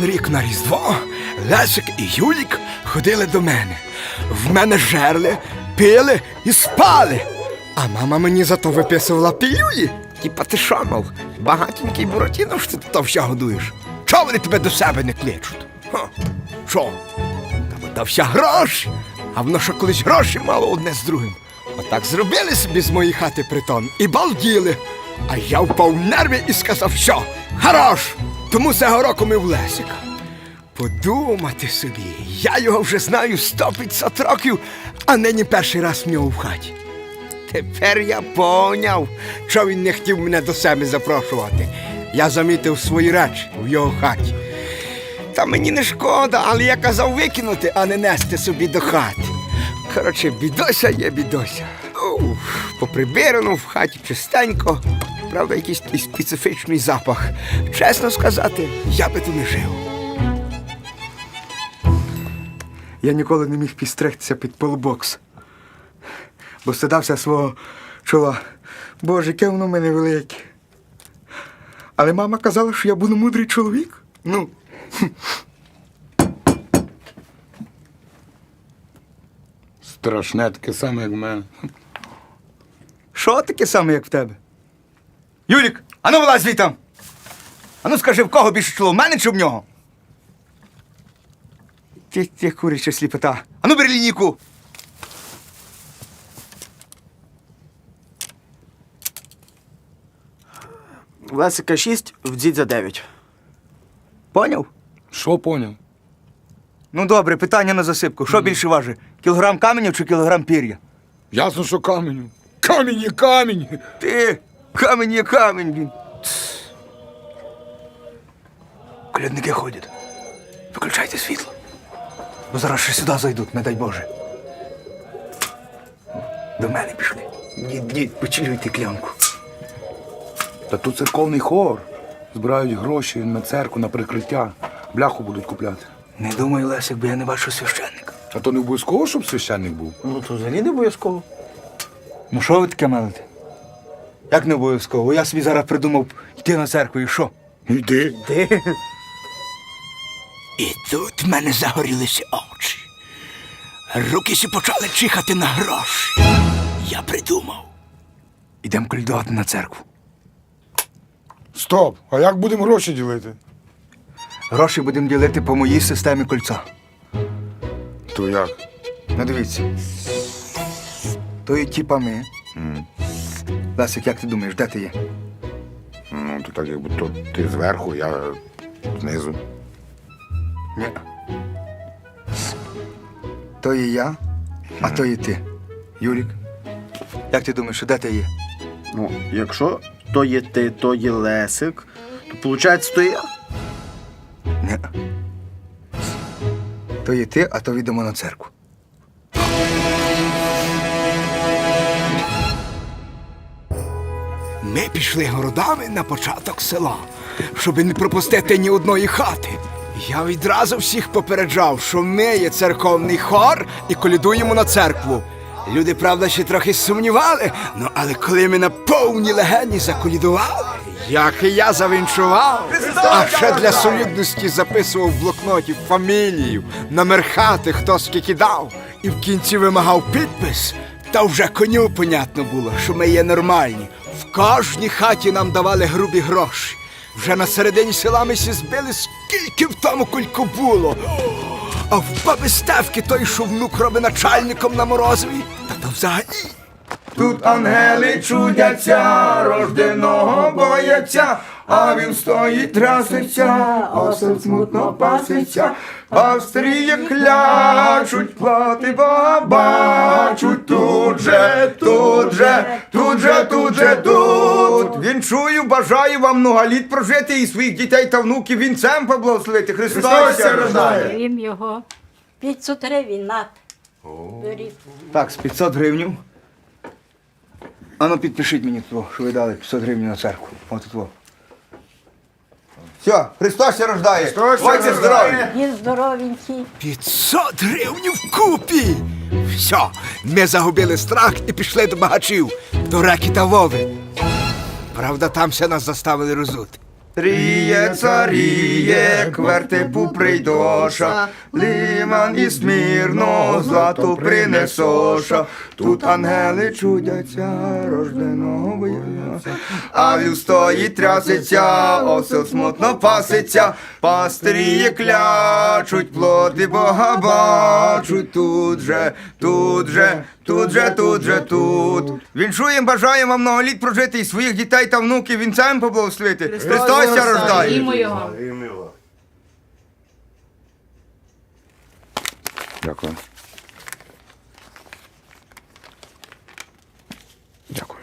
Кожен рік на Різдво Лесик і Юлік ходили до мене. В мене жерли, пили і спали. А мама мені зато виписувала пілюлі. Типа ти що, мов, багатенький Буратіно, що ти все годуєш? Чого вони тебе до себе не кличуть? Ха, Що? Та бо та вся гроші. А воно що колись гроші мало одне з другим. Отак зробили собі з моєї хати притон і балділи. А я впав в нерви і сказав, що хорош! Тому цього року ми в Лесика. Подумати собі, я його вже знаю 150 років, а нині перший раз в нього в хаті. Тепер я поняв, що він не хотів мене до себе запрошувати. Я замітив свої речі в його хаті. Та мені не шкода, але я казав викинути, а не нести собі до хати. Коротше, бідося є бідося. Поприбирано в хаті чистенько. Правда, якийсь такий специфічний запах. Чесно сказати, я би тут не жив. Я ніколи не міг підстригтися під полубокс, бо стидався свого чола. Боже, яке воно в мене велике. Але мама казала, що я буду мудрий чоловік. Ну, Страшне таке саме, як в мене. Що таке саме, як в тебе? Юлік, ану вилазь звітам! Ану скажи, в кого більше чоло, в мене чи в нього? Ти, ти куряча сліпота. Ану бери лінійку. Лесика 6, в дідзя 9. Поняв? Що поняв? Ну добре, питання на засипку. Що більше важить? Кілограм каменю чи кілограм пір'я? Ясно, що каменю. Камінь є камінь. Ти, камінь є камінь, він. Колядники ходять. Виключайте світло. Бо зараз ще сюди зайдуть, не дай Боже. До мене пішли. Дід, дід, почилюйте клянку. Та тут церковний хор. Збирають гроші на церкву, на прикриття. Бляху будуть купляти. Не думаю, Лесик, бо я не бачу священника. А то не обов'язково, щоб священник був. Ну, то взагалі не обов'язково. Ну що ви таке мелите? Як не обов'язково? Я собі зараз придумав йти на церкву і що? Йди. Ти? І тут в мене загорілися очі. Руки сі почали чихати на гроші. Я придумав. Ідемо колядувати на церкву. Стоп! А як будемо гроші ділити? Гроші будемо ділити по моїй системі кольця. То як? Ну дивіться. То є типа ми. Лесик, як ти думаєш, де ти є? Ну, то так якби то ти зверху, я знизу. Ні. То є я, а то є ти. Юрік. Як ти думаєш, де ти є? Ну, якщо то є ти, то є Лесик, то виходить, то я. Ні. То є ти, а то йдемо на церкву. Ми пішли городами на початок села, щоб не пропустити ні одної хати. Я відразу всіх попереджав, що ми є церковний хор і колядуємо на церкву. Люди, правда, ще трохи сумнівали, ну але коли ми на повній легені заколядували, як і я завінчував, а ще для солідності записував в блокноті фамілію, номер хати, хто скільки дав, і в кінці вимагав підпис. Та вже коню понятно було, що ми є нормальні. В кожній хаті нам давали грубі гроші. Вже на середині села ми сі збили, скільки в тому кульку було. А в баби Стевки той, що внук робить начальником на морозові, та то взагалі. Тут ангели чудяться, рожденого бояться, а він стоїть траситься, осел смутно паситься, Австрії клячуть, плати Бога бачуть, тут же, тут же, тут же, тут же, тут. Вінчую, бажаю вам много літ прожити і своїх дітей та внуків вінцем поблагословити. Христос рождає. Їм його 500 гривень над. Так, з 500 гривень. Ану, підпишіть мені то, що ви дали 500 гривень на церкву. От тут. Все, Христос ще рождає. Христос ся здорові. Він здоровенький. 500 гривень вкупі. Все, ми загубили страх і пішли до багачів, до реки та Вови. Правда, там все нас заставили розути. Тріє царіє, квертипу прийдоша, лиман і смірно, злато принесоша. Тут ангели чудяться, рожденого бояться. А вів стоїть трясеться, осел смутно паситься, пастирі клячуть, плоди Бога бачуть тут же, тут же, тут же, тут же, тут. Віншуєм, бажаємо вам многоліт прожити і своїх дітей та внуків вінцем поблагословити. Христос ся рождає. його. Дякую. Дякую.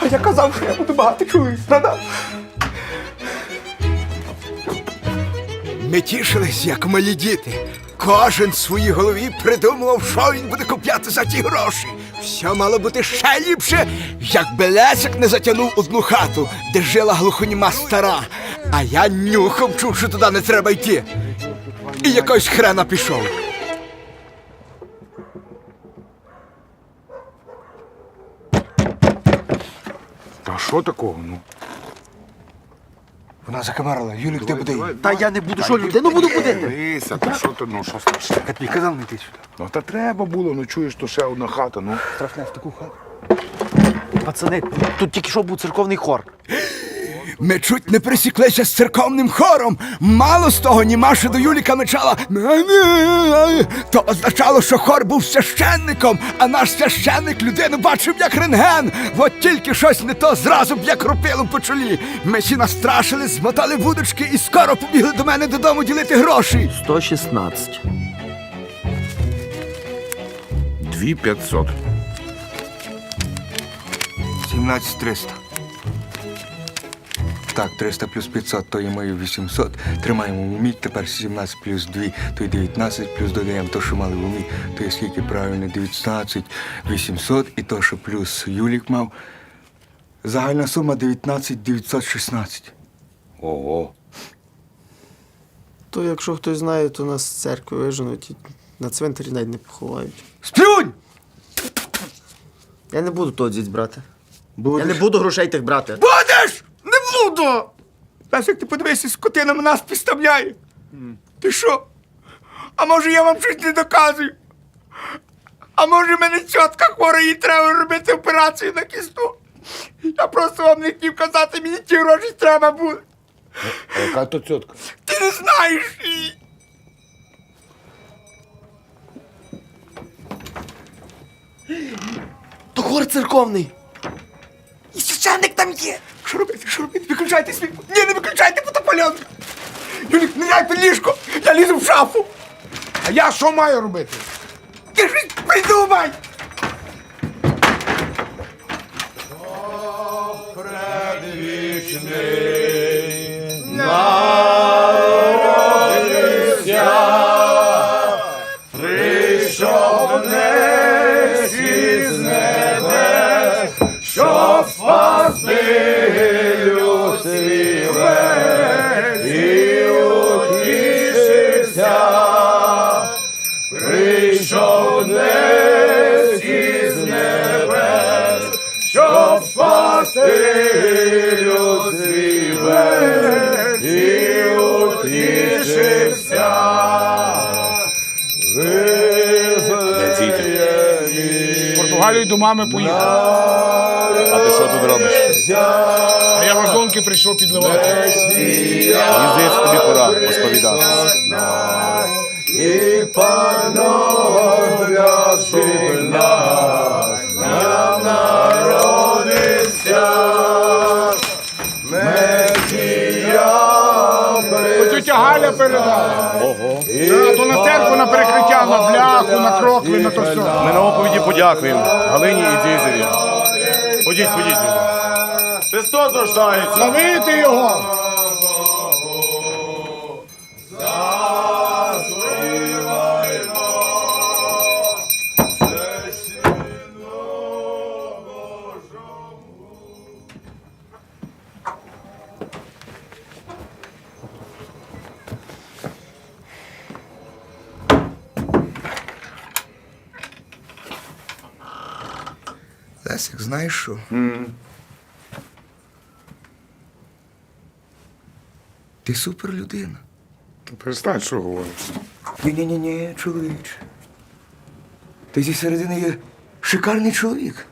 А я казав, що я буду багато чоловік страдав. Ми тішились, як малі діти. Кожен в своїй голові придумував, що він буде купляти за ті гроші. Все мало бути ще ліпше, якби Лесик не затягнув одну хату, де жила глухоніма стара. А я нюхом чув, що туди не треба йти. І якось хрена пішов. Та що такого? Ну? Вона закамарила, Юлік, ти буде. Та я не буду, що людину буду будити. Дивися, та що ти, ну, що страшне? Я тобі казав не йти сюди. Ну, та треба було, ну чуєш, то ще одна хата, ну. Страшне в таку хату. Пацани, тут тільки що був церковний хор. Ми чуть не присіклися з церковним хором. Мало з того, Німаша до Юліка мечала. То означало, що хор був священником, а наш священник людину бачив як рентген. От тільки щось не то зразу б як рупилом по чолі. Ми всі настрашили, змотали вудочки і скоро побігли до мене додому ділити гроші. 116. Дві п'ятсот. 17 300. Так, 300 плюс 500, то є мої 800. Тримаємо в умі. Тепер 17 плюс 2, то й 19, плюс додаємо то, що мали в умі, то є скільки правильно 19, 800 і то, що плюс Юлік мав. Загальна сума 19 916. Ого. То якщо хтось знає, то нас з церкви виженуть і на цвинтарі навіть не поховають. Сплюнь! Я не буду того діть брати. Я не буду грошей тих брати. Будеш! Буду! Лесик, ти подивися, скотина на нас підставляє. Ти що? А може я вам щось не доказую? А може в мене чітка хвора, їй треба робити операцію на кісту? Я просто вам не хотів казати, мені ті гроші треба буде. А яка то цьотка? Ти не знаєш її. То хор церковний. І священник там є. Що робити? Що робити? Виключайте світло. Ні, не виключайте фотопальон. Юлік, не ляй під ліжко. Я лізу в шафу. А я що маю робити? Ти щось придумай! В Португалію до мами поїхав. А ти що тут робиш? А я вазонки прийшов підливати. Мені здається, тобі пора посповідати. Тетя Галя передала. Ого. То на церкву, на перекриття, на бляху, на крокви, на то все. Ми на оповіді подякуємо Галині і Дізеві. Ходіть, ходіть. Христос рождається. Славити його! Лесик, знаєш що? Ти супер людина. Перестань, що говориш. Ні-ні-ні, чоловіче. Ти зі середини є шикарний чоловік.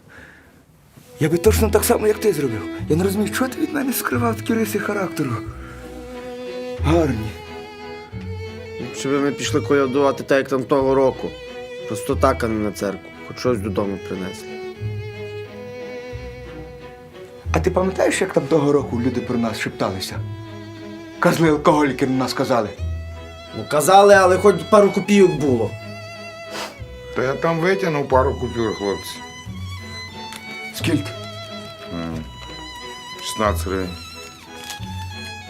Я би точно так само, як ти зробив. Я не розумію, чого ти від мене скривав такі риси характеру. Гарні. Щоб ми пішли колядувати так, як там того року. Просто так, а не на церкву. Хоч щось додому принесли. А ти пам'ятаєш, як там того року люди про нас шепталися? Козли алкоголіки на нас казали. Ну казали, але хоч пару копійок було. Та я там витягнув пару купюр, хлопці. Скільки? 16 гривень.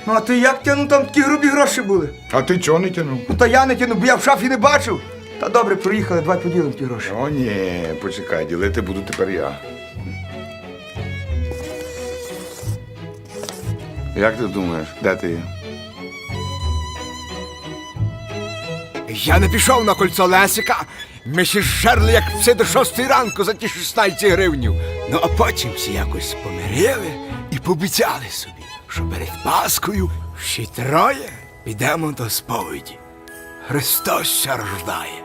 Ну а ти як тягнув там такі грубі гроші були? А ти чого не тянув? Ну та я не тягнув, бо я в шафі не бачив. Та добре, приїхали, давай поділимо ті гроші. О, ні, почекай, ділити буду тепер я. Як ти думаєш, де ти є? Я не пішов на кольцо Лесика. Ми ще жерли, як все до шостої ранку за ті 16 гривнів. Ну а потім всі якось помирили і пообіцяли собі, що перед Паскою всі троє підемо до сповіді. Христос рождає.